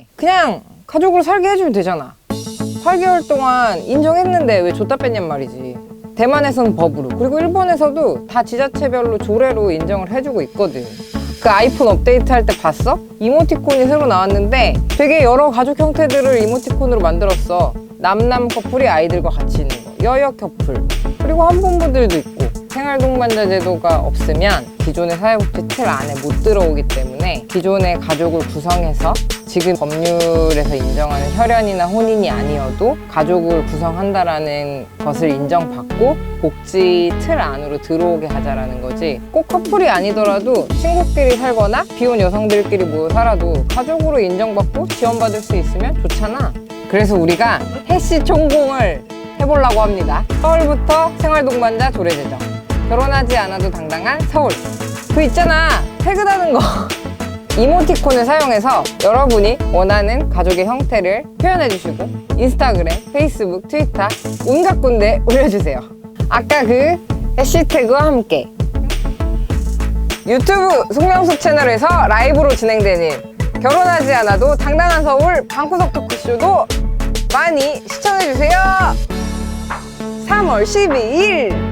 해. 그냥 가족으로 살게 해주면 되잖아. 8개월 동안 인정했는데 왜 줬다 뺐냔 말이지. 대만에서는 법으로 그리고 일본에서도 다 지자체별로 조례로 인정을 해주고 있거든. 그 아이폰 업데이트 할 때 봤어? 이모티콘이 새로 나왔는데 되게 여러 가족 형태들을 이모티콘으로 만들었어. 남남 커플이 아이들과 같이 있는 거, 여여 커플, 그리고 한부모들도 있고 생활동반자 제도가 없으면 기존의 사회복지 틀 안에 못 들어오기 때문에 기존의 가족을 구성해서 지금 법률에서 인정하는 혈연이나 혼인이 아니어도 가족을 구성한다라는 것을 인정받고 복지 틀 안으로 들어오게 하자라는 거지. 꼭 커플이 아니더라도 친구끼리 살거나 비혼 여성들끼리 모여 살아도 가족으로 인정받고 지원받을 수 있으면 좋잖아. 그래서 우리가 해시 총공을 해보려고 합니다. 서울부터 생활동반자 조례 제정 결혼하지 않아도 당당한 서울. 그 있잖아 태그다는 거. 이모티콘을 사용해서 여러분이 원하는 가족의 형태를 표현해 주시고 인스타그램, 페이스북, 트위터 온갖 군데 올려주세요. 아까 그 해시태그와 함께. 유튜브 송명숙 채널에서 라이브로 진행되는 결혼하지 않아도 당당한 서울 방구석 토크쇼도 많이 시청해주세요. 3월 12일